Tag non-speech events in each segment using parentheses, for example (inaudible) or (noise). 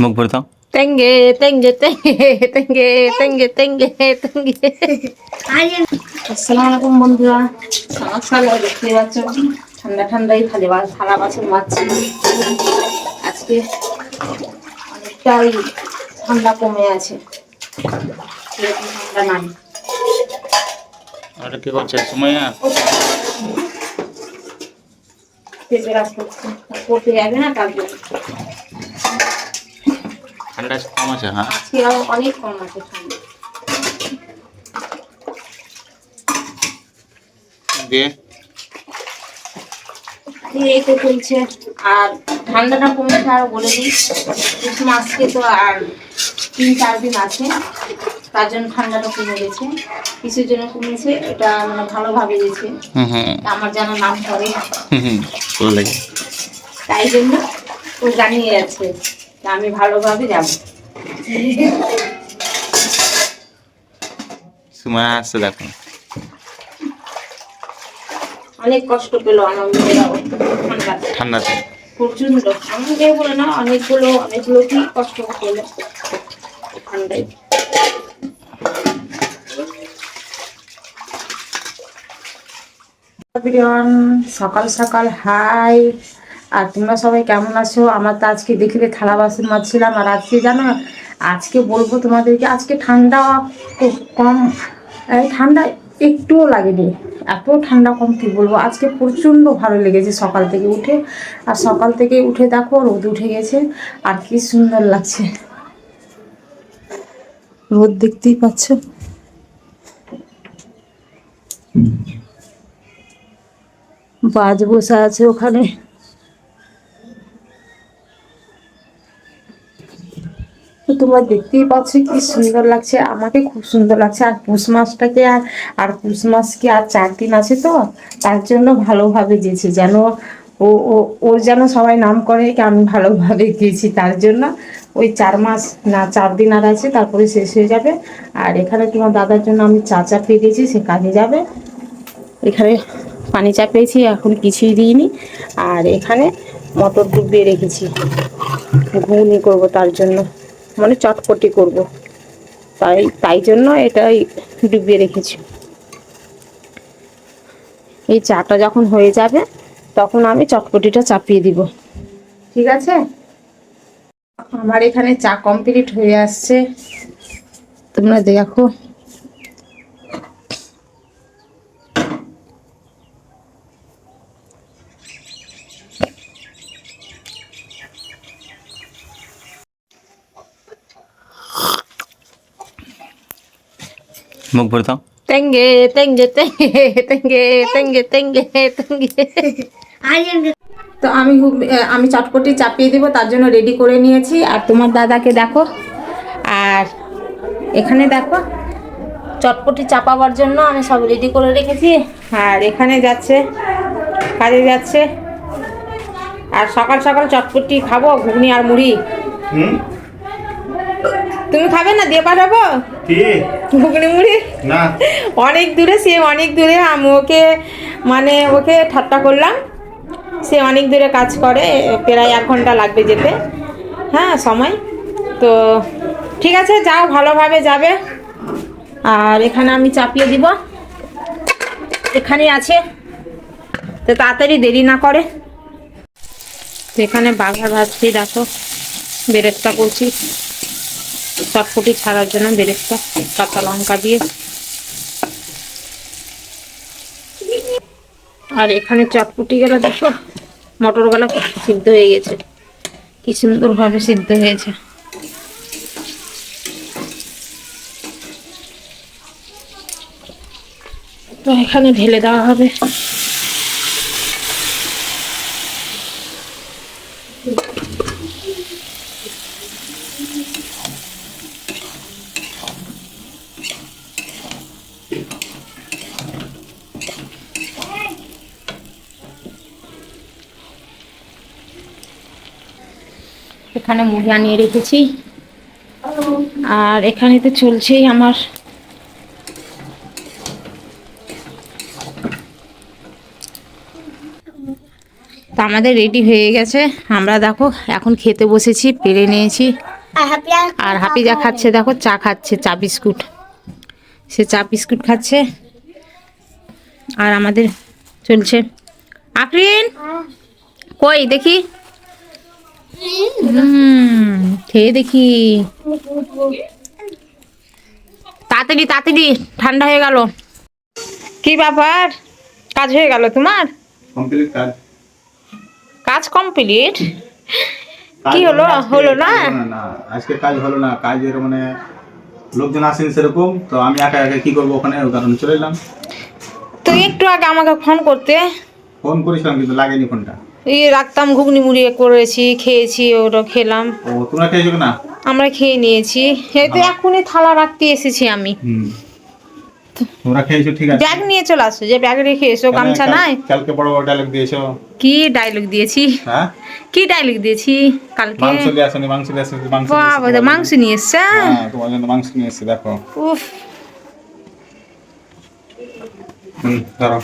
মুখ ভরে দাও। তেঙ্গে তেঙ্গে তেঙ্গে তেঙ্গে তেঙ্গে তেঙ্গে তেঙ্গে। আসসালামু আলাইকুম বন্ধুরা। সকাল দেখতে পাচ্ছ ঠান্ডা ঠান্ডাই খালি বা থালা বাসন মারছি আজকে অনেকটাই ঠান্ডা কমে আছে। ঠান্ডা নাই। আর কি করছে? সময় পেঁপে করছে করতে যাবে না তার জন্য। ঠান্ডা কম আছে হ্যাঁ? আজকে অনেক কম আছে ঠান্ডা। দিয়ে? দিয়ে এই তো চলছে আর ঠান্ডাটা কমেছে আর বলে দিই। মাসকে তো আর তিন চার দিন আছে। তার জন্য ঠান্ডাটা কমে গেছে। কিছুর জন্য কমেছে। এটা মানে ভালোভাবে গেছে। আমার যেন নাম করে তাই জন্য ও জানিয়ে যে আমি ভালোভাবে যাব। সময় আসছে দেখো। অনেক কষ্ট পেল আমার মেয়েরাও ঠান্ডাতে ঠান্ডাতে প্রচণ্ড আমাকে বলে না অনেকগুলো অনেকগুলো কি কষ্ট পেল। ঠান্ডায়। সকাল সকাল হাই। আর তোমরা সবাই কেমন আছো? আমার তো আজকে দেখলে থালা বাসন মাজছিলাম, আর আজকে জানো, আজকে বলব তোমাদেরকে, আজকে ঠান্ডা খুব কম ঠান্ডা একটুও লাগেনি, এত ঠান্ডা কম কি বলব? আজকে প্রচণ্ড ভালো লেগেছে সকাল থেকে উঠে। আর সকাল থেকে উঠে দেখো, রোদ উঠে গেছে, আর কি সুন্দর লাগছে। রোদ দেখতেই পাচ্ছ? বাজ বসে আছে ওখানে। তোমরা দেখতেই পাচ্ছ কি সুন্দর লাগছে। আমাকে খুব সুন্দর লাগছে। আর পুষ মাসটাকে আর আর পুষ মাসকে আর চার দিন আছে তো? তার জন্য ভালোভাবে গেছি যেন ও, ও- ওর যেন সবাই নাম করে কি আমি ভালোভাবে গেছি। তার জন্য ওই চার মাস না, চার দিন আর আছে, তারপরে শেষ হয়ে যাবে। আর এখানে তোমার দাদার জন্য আমি চা চাপিয়ে দিয়েছি সে কাজে যাবে। এখানে পানি চাপিয়েছি এখন কিছুই দিইনি। আর এখানে মটর ডুবিয়ে রেখেছি। ঘুগনি করব তার জন্য। মানে চটপটি করব। তাই তাই জন্য এটাই ডুবিয়ে রেখেছি। এই চাটা যখন হয়ে যাবে, তখন আমি চটপটিটা চাপিয়ে দিব। ঠিক আছে? আমার এখানে চা কমপ্লিট হয়ে আসছে। তোমরা দেখো। মুখ ভরে দাও। তেঙ্গে তেঙ্গে তেঙ্গে তেঙ্গে তেঙ্গে তেঙ্গে তেঙ্গে। তো আমি আমি চটপটি চাপিয়ে দিব তার জন্য রেডি করে নিয়েছি। আর তোমার দাদাকে দেখো। আর এখানে দেখো চটপটি চাপাবার জন্য আমি সব রেডি করে রেখেছি। আর এখানে যাচ্ছে কাজে যাচ্ছে। আর সকাল সকাল চটপটি খাব ঘুগনি আর মুড়ি। হুম? তুমি খাবে না? দিয়ে পাঠাবো? ঘুগনি মুড়ি? না। অনেক দূরে সে অনেক দূরে। আমি ওকে মানে ওকে ঠাট্টা করলাম। সে অনেক দূরে কাজ করে প্রায় এক ঘণ্টা লাগবে যেতে। হ্যাঁ সময়। তো ঠিক আছে যাও ভালোভাবে যাবে। আর এখানে আমি চাপিয়ে দিব। এখানে আছে। তো তাড়াতাড়ি দেরি না করে। তো এখানে বাঘা ভাজছি দেখো বেরেস্তা করছি চটপটি ছাড়ার জন্য বেরেস্তা, কাঁচা লঙ্কা দিয়ে। আর এখানে চটপটি গেলে, দেখো। মটরগুলো সিদ্ধ হয়ে গেছে। কি সুন্দর ভাবে সিদ্ধ হয়েছে। তো এখানে ঢেলে দেওয়া হবে। এখানে মুড়ি আনিয়ে রেখেছি। আর এখানে তো চলছেই আমার। আমাদের রেডি হয়ে গেছে। আমরা দেখো এখন খেতে বসেছি পেরে নিয়েছি। আর হাপি যা খাচ্ছে দেখো চা খাচ্ছে চা বিস্কুট। সে চা বিস্কুট খাচ্ছে। আর আমাদের চলছে। আফরিন কই দেখি। হুম খেয়ে দেখি। তাড়াতাড়ি তাড়াতাড়ি ঠান্ডা হয়ে গেল। কি ব্যাপার? কাজ হয়ে গেল তোমার? কমপ্লিট কাজ। কাজ কমপ্লিট? কি হলো? মানে হলো না? কাজ হলো না আজকে কাজ হলো না কাজের মানে লোকজন আসেনি সেরকম তো আমি একা একা কি করব ওখানে? ওই কারণে চলে এলাম। তো একটু আগে আমাকে ফোন করতে। ফোন করেছিলাম কিন্তু লাগেনি ফোনটা। এই রাখতাম ঘুগনি মুড়িয়ে করেছি খেয়েছি ওটা খেলাম। ও তোমরা খেয়েছো না আমরা খেয়ে নিয়েছি। এই তো এখনই থালা রাখতে এসেছি আমি। তোমরা খেয়েছো ঠিক আছে। ব্যাগ নিয়ে চলে আসো যে ব্যাগ রেখে এসো গামছা নাই। কালকে বড় বড় ডায়লগ দিয়েছ? কি ডায়লগ দিয়েছি? হ্যাঁ? কি ডায়লগ দিয়েছি? কালকে মাংস বাবা নিয়ে এসছে। হ্যাঁ তোমার জন্য মাংস নিয়ে এসেছি দেখো। উফ। হুম ধরো।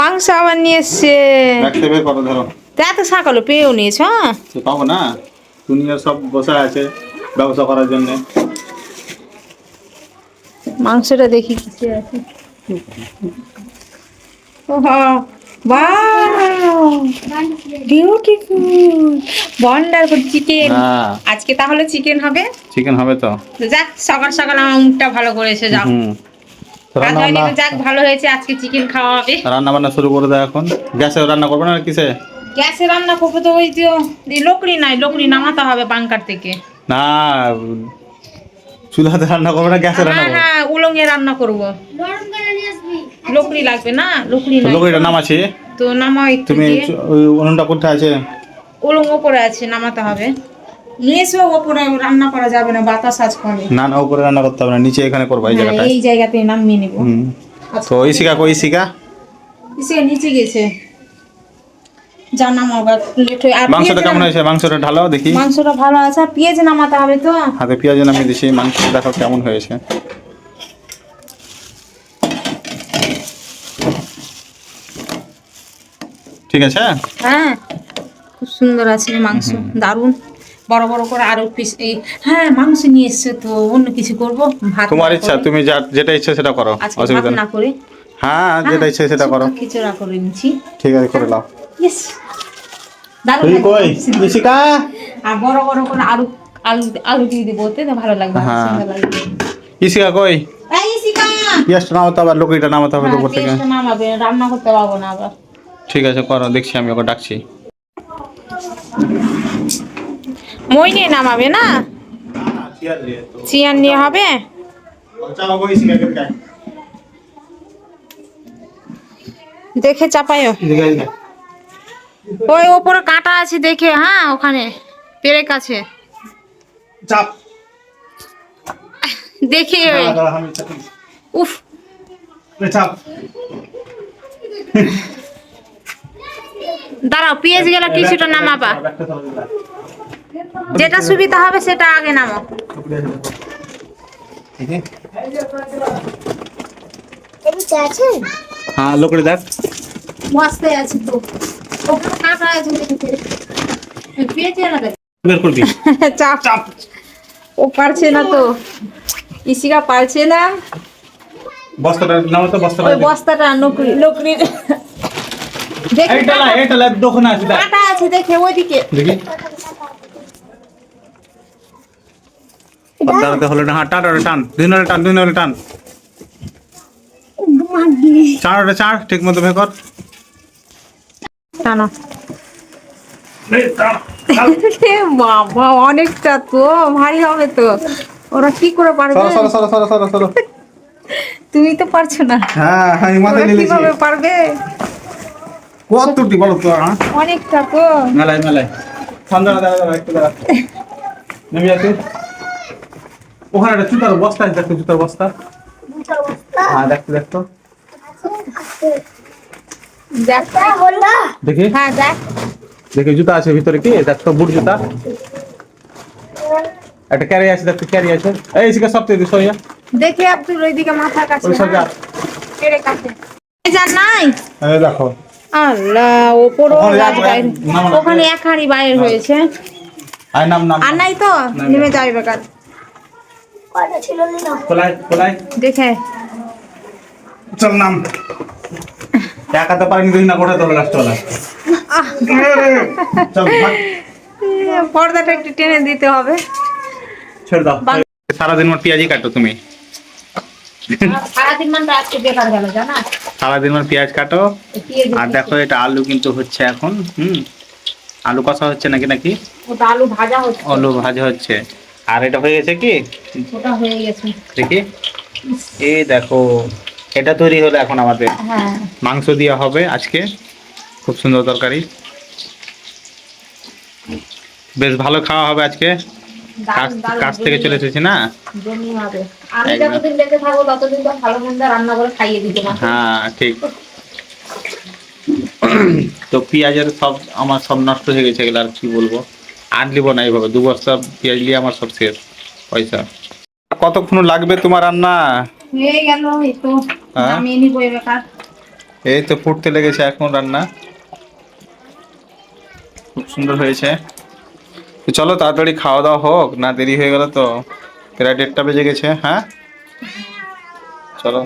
মাংস আবার নিয়ে এসছে। ব্যাগটা বের করো ধরো। তা এত সকালে পেয়েও নিয়েছ হ্যাঁ? তো পাবো না। দুনিয়া সব বসে আছে ব্যবসা করার জন্য। মাংসটা দেখি কিছু আছে। চিকেন হ্যাঁ আজকে তাহলে চিকেন হবে? চিকেন হবে তো। তো যাক সকাল সকাল আমার মুখটা ভালো করেছে যাও। তো যাক ভালো হয়েছে আজকে চিকেন খাওয়া হবে। রান্না বান্না শুরু করে দাও এখন। গ্যাসে রান্না করবে না কিসে? গ্যাসে রান্না করব তো ওই তো লোকড়ি নাই লোকড়ি নামাতে হবে বাংকার থেকে। না চুলাতে রান্না করবে না গ্যাসে রান্না হ্যাঁ করবে। হ্যাঁ উলঙ্গে রান্না করব। লোকড়ি লাগবে না লোকড়ি নাম আছে তো একটু তুমি উনুনটা কোথায় আছে? উলঙ্গ ওপরে আছে নামাতে হবে। নিয়ে এসো ওপরে রান্না করা যাবে না বাতাস আজ করে না না উপরে রান্না করতে হবে না নিচে এখানে করবা এই হ্যাঁ, জায়গাটায়। এই জায়গাতে নামিয়ে নেব। তো ইসিকা কই ইসিকা নিচে গেছে। যা লেট হয়ে আর মাংসটা কেমন হয়েছে? মাংসটা ঢালাও দেখি। মাংসটা ভালো আছে আর পেঁয়াজ নামাতে হবে তো। হাতে পেঁয়াজ নামিয়ে দিছি মাংস দেখো কেমন হয়েছে। ঠিক আছে? হ্যাঁ খুব সুন্দর আছে মাংস দারুণ বড় বড় করে আরও পিস এই হ্যাঁ মাংস নিয়ে এসছে তো অন্য কিছু করব ভাত তোমার ইচ্ছা তুমি যা যেটা ইচ্ছা সেটা করো অসুবিধা না করে। হ্যাঁ যেটা ইচ্ছা সেটা করো। খিচুড়া করে নিচ্ছি। ঠিক আছে করে নাও। ইয়েস দারুণ কই? ইসিকা আর বড় বড় করে আলু আলু আলু দিয়ে দিব ওতে তো ভালো লাগবে হ্যাঁ। ইসিকা কই? এই শিকা পেঁয়াজটা নামাতে হবে লোকটা নামাতে হবে হ্যাঁ, উপর থেকে। পেঁয়াজটা নামাবে রান্না করতে পারব না আবার। ঠিক আছে করো দেখছি আমি ওকে ডাকছি। মই নিয়ে নামাবে না? চিয়ান নিয়ে হবে? দেখে চাপায়ও ওই ওপরে কাঁটা আছে দেখে হ্যাঁ ওখানে পেরেক আছে। চাপ। দেখে। উফ। চাপ। দাঁড়াও পেঁয়াজ গেলে কিছুটা নামাবা। যেটা সুবিধা হবে সেটা আগে নামো। হ্যাঁ লোকড়ি দেখ। বস্তায় আছে তো। ওখানে কাঁটা আছে দেখে পেঁয়াজ লাগাই বের করবি। চাপ। চাপ। ও পারছে না তো। ইসিকা পারছে না। বস্তাটা নামাতে বস্তাটা বস্তাটা নকরি। নকরি। দেখে। এইটা লা এইটা লা দোকানে আছে দেখ। কাঁটা আছে দেখে ওইদিকে। দেখি। দাঁড়াতে হলো না টান টান। দুই নলে টান দুই নলে টান। চার চার ঠিক মতো ভে কর। টানো (laughs) বাবা অনেকটা তো ভারী হবে তো। ওরা কি করে পারবে? সরো সরো সরো সরো সরো সরো। তুমি তো পারছ না। হ্যাঁ হ্যাঁ মাথায় নিলেছি কীভাবে পারবে? কত বলো তো হ্যাঁ? অনেকটা তো। মেলায় মেলায়। সন্ধ্যা দাঁড়া দাঁড়া একটু দাঁড়া। নেমে ওখানে একটা জুতার বস্তা আছে দেখতো জুতার বস্তা। হ্যাঁ দেখতো দেখতো দেখ দেখি হ্যাঁ দেখ। দেখি জুতা আছে ভিতরে কি? দেখতো বুট জুতা। একটা ক্যারি আছে দেখতো ক্যারি আছে। এই শিখে সব তুই সইয়া দেখি আব্দুল ওইদিকে মাথা কাছে ওই সব যা পেরে কাছে। এই যা নাই? এই দেখো। আল্লাহ ওপরও ওখানে এক- হাঁড়ি বাইর হয়েছে। আর নাম নাম। আর নাই তো? নেমে যাবে বেকার কয়টা ছিল না কোলাই কোলাই দেখে। চল নাম। একা তো পারিনি তুই না কোটা তোর লাস্ট চলা পর্দাটা একটু টেনে দিতে হবে। ছেড়ে দাও। সারাদিন মোট পেঁয়াজি কাটো তুমি। সারাদিন মানে পেঁয়াজ কাটো। আর দেখো এটা আলু কিন্তু হচ্ছে এখন হুম? আলু কষা হচ্ছে নাকি নাকি? ওটা আলু ভাজা হচ্ছে। আলু ভাজা হচ্ছে। আর এটা হয়ে গেছে কি? ওটা হয়ে গেছে। দেখি। এই দেখো এটা তৈরি হলো এখন আমাদের। হ্যাঁ। মাংস দেওয়া হবে আজকে। খুব সুন্দর তরকারি। বেশ ভালো খাওয়া হবে আজকে। কাজ থেকে চলে এসেছি না? হ্যাঁ ঠিক। তো পেঁয়াজের সব আমার সব নষ্ট হয়ে গেছে এগুলো আর কি বলব? আর নিব না এইভাবে। দু বস্তা পেঁয়াজ নিয়ে আমার সব শেষ। পয়সা। কতক্ষণ লাগবে তোমার রান্না? হয়ে গেল এই তো। হ্যাঁ? নামিয়ে নিবো এ এই তো ফুটতে লেগেছে এখন রান্না। খুব সুন্দর হয়েছে। তো চলো তাড়াতাড়ি খাওয়া দাওয়া হোক না দেরি হয়ে গেল তো। প্রায় দেড়টা বেজে গেছে হ্যাঁ? চলো।